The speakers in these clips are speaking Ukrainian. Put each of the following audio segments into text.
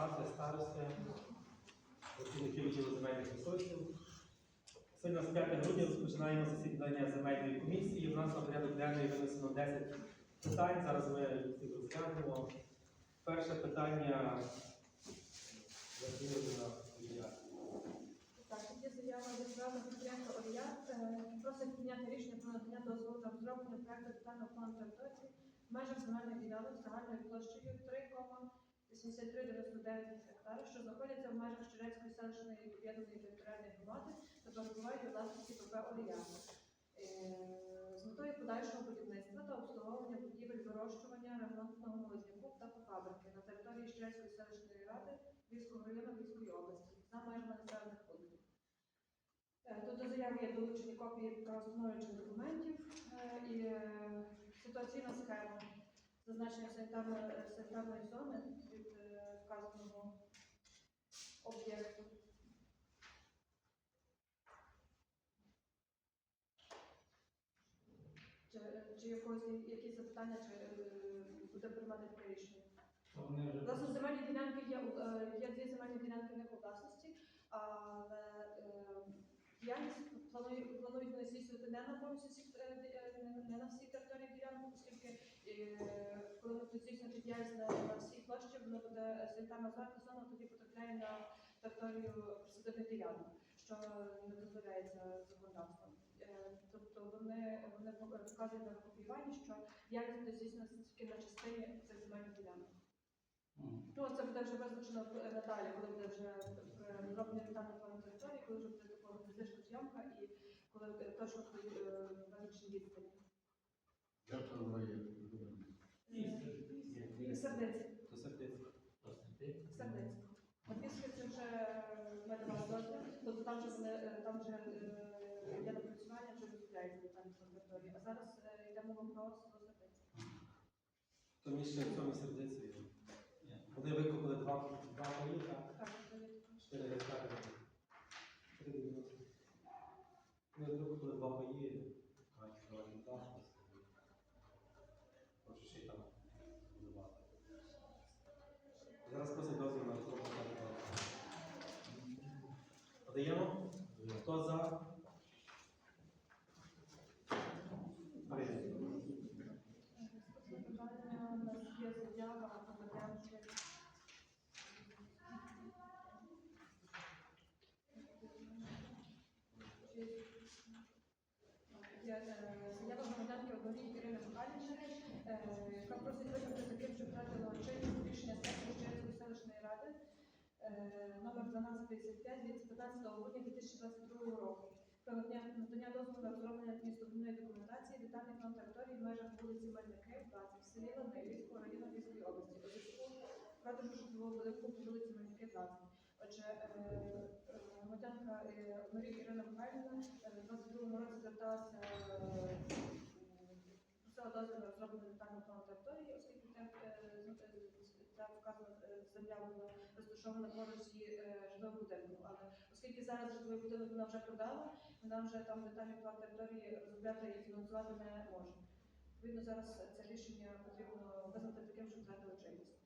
депутати, старости, працівники земельних ресурсів. Сьогодні у 5 грудня розпочинаємо засідання земельної комісії. У нас на порядок денний винесено 10 питань. Зараз ми їх розглянемо. Перше питання Василівна Ілля. Так, є заява державного підприємства «Оріят». Е, Просить прийняти рішення про надання дозволу на розроблення проекту детального плану території в межах земельних ділянок загальною площею 3,8399 гектари, що знаходяться в межах Щерецької селищної об'єднаної територіальної громади та перебувають у власності ПП «Оріят». Е, З метою подальшого будівництва та обслуговування будівель вирощування ремонтного молозняку птахофабрики на території Щерецької селищної ради Львівського району Львівської області за межами населених пунктів. Е, до заяви є долучені копії правостановчих документів е, і ситуаційна схема зазначення санітарної, зони від е, вказаного об'єкту. Чи, чи якось якісь запитання, чи е, буде приймати таке рішення? Власне, земельні ділянки є, е, є дві земельні ділянки не у власності, але діяльність планують, планують вони здійснювати не на не- не всій території е, коли будуть здійснювати на, всій площі, воно буде е, санітарна зона, тоді потрапляє на територію присадибних ділянок, що не дозволяється законодавством. Е, Тобто вони, вони показують на викопіюванні, що діяльність буде тільки на частині цих земельних ділянок. Ну, це буде вже визначено надалі, коли буде вже е, розроблення детального території, коли вже буде такого фізична зйомка і коли точно е, визначені відстані. Як це вроє? І сердиці. То сердець. Сердиці. Опіски це вже ми давали дозвіл, тобто там вже вони е, там вже е, допрацювання, вже дозволяється детальний лабораторії. А зараз е, йде мова про сердець. То мені ще в цьому сердиці. є. Вони викопали два, два також. 4 гектари. 3,90. Вони викопали два паї, мають приватний дах. Хочу ще й там будувати. Зараз просить дозвіл на розробку даного плану. Подаємо? Хто за? Заява громадянки. Однорій Ірини Михайлівни, яка просить визнати таким, що рішення сесії Щерецької селищної ради номер 1255 від 15 грудня 2022 року про надання дозволу на розроблення містобудівної документації, детальний план території в межах вулиці Мельники, 20, в селі Лани, Львівського району Львівської області, у зв'язку з продажу житлового будинку по вулиці Мельники, 20. Отже, е, е, громадянка е, Марія Ірина Михайлівна е, в 22 році зверталася, е, просила дозвіл на розроблення плану території, оскільки це, е, е, е, земля була розташована поруч зі е, житловим будинком. Але оскільки зараз житловий будинок вона вже продала, вона вже там детальний план території розробляти і фінансувати не може. Відповідно, зараз це рішення потрібно визнати таким, що втратили чинність.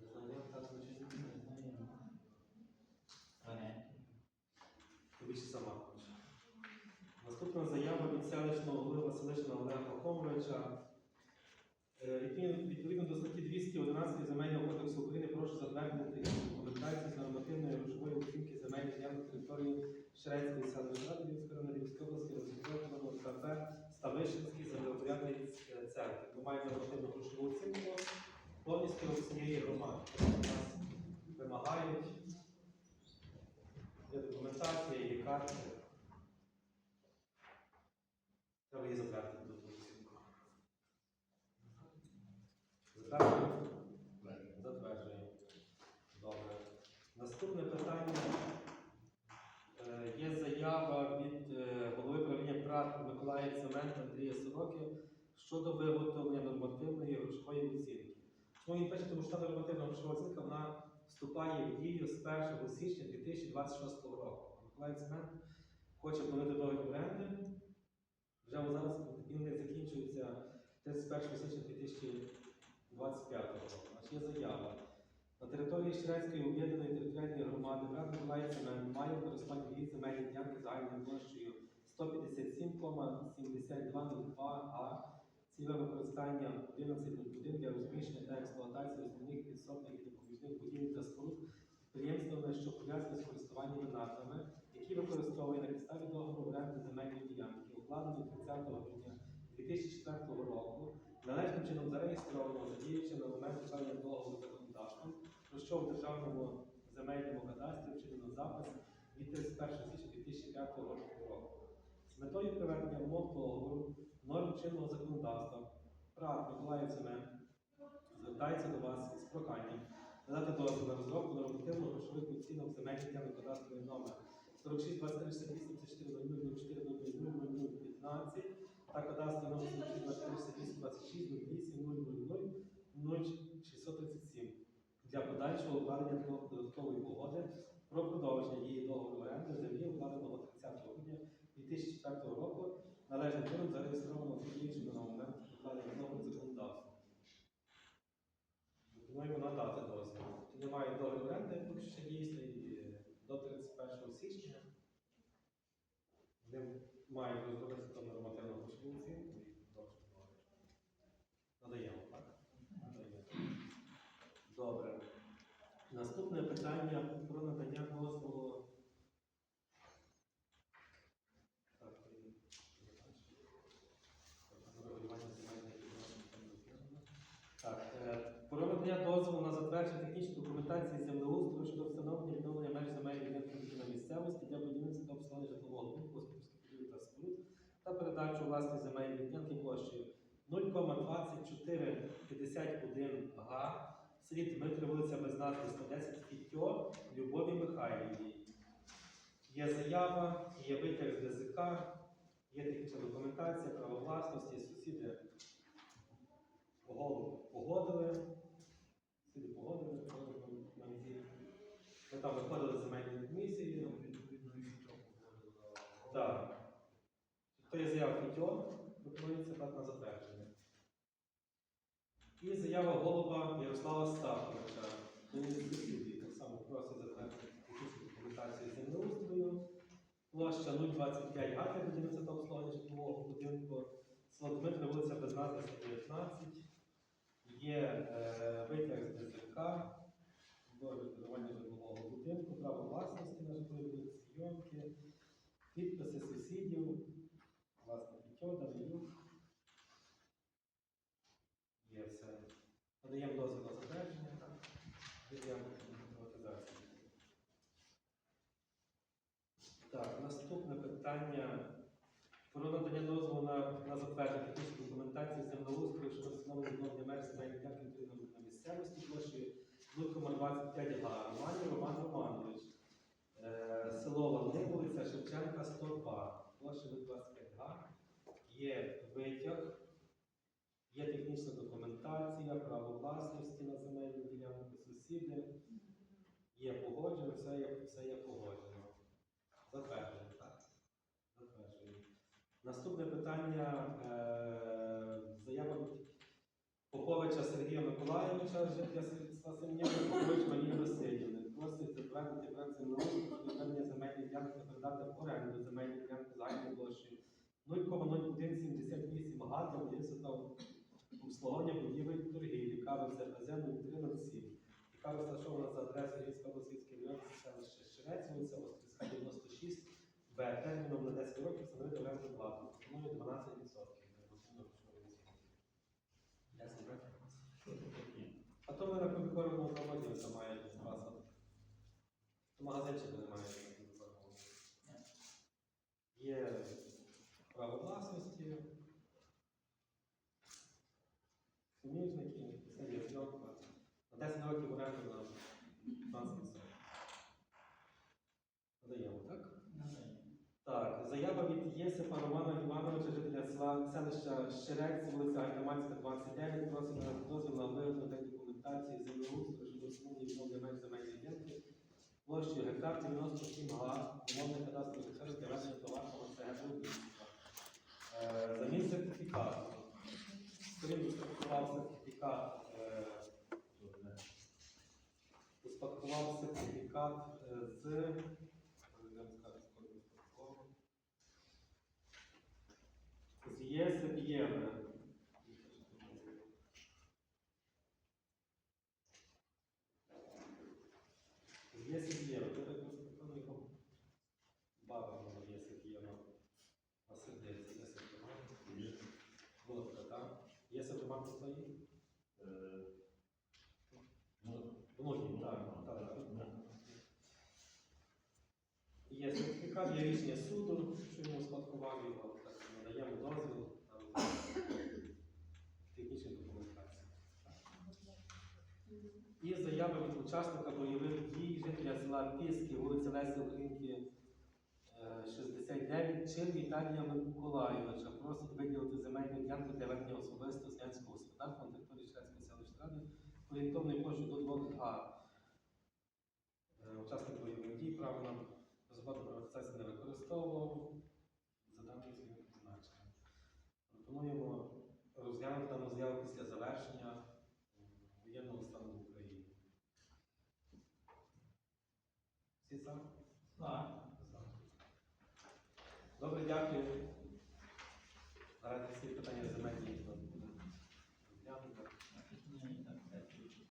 Визнання сама. Наступна заява від селищного голови Василишина Олега Пахомовича. Е, Відповідно, до статті 211 Земельного кодексу України прошу затвердити документацію з нормативної грошової оцінки земельних ділянок території Шерецької селищної ради Львівської району Львівської області розраховано КП Ставишинський землеупорядний е, центр. Ми маємо нормативну грошову оцінку повністю всієї громади. Нас вимагають є документація, є карти. Треба її затвердити до того оцінку. Добре. Наступне питання. Е, Є заява від е, голови правління ПРАТ Миколая Цемент Андрія Сороки щодо виготовлення нормативної грошової оцінки. Чому він пише, тому що нормативна грошова оцінка вона вступає в дію з 1 січня 2026 року. Миколай Цемент хоче планувати договір оренди. Вже зараз він не закінчується 31 січня 2026 25 року. Значить, є заява. На території Щерецької об'єднаної територіальної громади брат Миколаїв має в користуванні дві земельні ділянки загальною площею 157,7202 га. Цільове використання 11.01 для розміщення та експлуатації основних підсобних і допоміжних будівель та споруд підприємствами, що пов'язані з користуванням надрами, які використовує на підставі договору оренди земельної ділянки, укладений 30 грудня 2004 року, належним чином зареєстровано, задіючи на момент укладення договору про що в Державному земельному кадастрі вчинено запис від 31 січня 2005 року. З метою приведення умов договору норм чинного законодавства прав Миколаїв Семен звертається до вас із проханням надати дозвіл на розробку нормативно-грошових оцінок земельних ділянок кадастровий номер 46 23 64 00 04 00 15 та кадастровий номер 46 24 26 28 000 0637 для подальшого укладення додаткової угоди про продовження дії договору оренди землі, укладеного 30 грудня 2004 року, належним чином зареєстровано діючим на момент укладення договору законодавства. Пропонуємо надати дозвіл. Немає договору оренди, поки що дійсний е, до 31 січня. Вони мають розробити там нормативну грошову оцінку і продовжити Надаємо, так? Надаємо. Добре. Наступне питання про надання дозволу. Так, і- Регулювання земельних відносин там розглянемо. Так, е, про надання дозволу на затвердження технічної документації землеустрою щодо встановлення і відновлення меж земельних ділянок на місцевості для будівництва та обслуговування житлового будинку, господарських будівель та споруд та передачу власної земельної ділянки площею 0,2451 селі Дмитро, вулиця без назви 110 Фітьо Любові Михайлівні. Є заява, є витяг з ДЗК, є технічна документація, право власності, сусіди погодили, погодили, сусіди погодили, погодили. Ми там виходили з земельної комісії. Так. То є заява Фітьо, пропонується так на затвердження. І заява голуба Ярослава із сусідів так само просить затвердити документацію землеустрою. Площа 025 га для будівництва та обслуговування житлового будинку. Село Дмитро, вулиця без назви 119. Є е, витяг з ДЗК, до відбудування житлового будинку, право власності на будинок, зйомки, підписи сусідів, власне, Данилюк. Є все. Надаємо дозвіл на затвердження. Віддаємо приватизацію. Так, наступне питання про надання дозволу на, на затвердження технічної документації землеустрою щодо встановлення відновлення меж земельних ділянки відповідно на місцевості площі 0,25 га. Романів Роман Романович. Е, село Лавни, вулиця Шевченка, 102. Площа 0,25 га. Є витяг, є технічна документація, право власності на земельну ділянку, сусіди. Є погоджено, все є, все є погоджено. Затверджено, так. Затверджено. Наступне питання. Е, заява Поповича Сергія Миколаєвича, жителя села Семенєва, Попович Марії Васильівни. Просить затвердити проект землеустрою щодо відведення земельної ділянки передати в оренду земельної ділянки загальною площею 0,0178 га для обслуговування будівель торгівлі, КВЗ ПЗ 0307, яка розташована за адресою Львівська Російський район, селище Щирець, вулиця Острівська, 96, Б, терміном на 10 років встановити оренду плату. Пропоную 12%. А то ми на комбікорному заводі це має запасу. Магазинчика немає селища Щерець, вулиця Гайдамацька, 29, просимо дозвіл на виготовлення документації землеустрою щодо встановлення відновлення меж земельної ділянки Площі гектар 97 га, умовний кадастровий ресурс для товарного СГ будівництва. Е, Замість сертифікат. Е, Скрипу спадкував сертифікат, спадкував сертифікат з З ЄС і ЄМ. З ЄС і ЄМ. Я так розповідаю, його баба була в ЄС і ЄМ. А сердець, є сертифікат. Лодка, так? Є сертифікат стоїть? Многі, так. Є сертифікат, є рішення суду, що йому успадкував його, так надаємо дозвіл на технічну документацію. І заява від учасника бойових дій, жителя села Піски, вулиця Лесі Українки, е, 69, Чин Віталія Миколайовича. Просить виділити земельну ділянку для ведення особистого селянського господарства на території Членської селищної ради орієнтовною площею до 2 га. Е, Учасник бойових дій право на безоплатну приватизацію не використовував за даною зміною призначення. Пропонуємо розглянути дану заяву після Добре,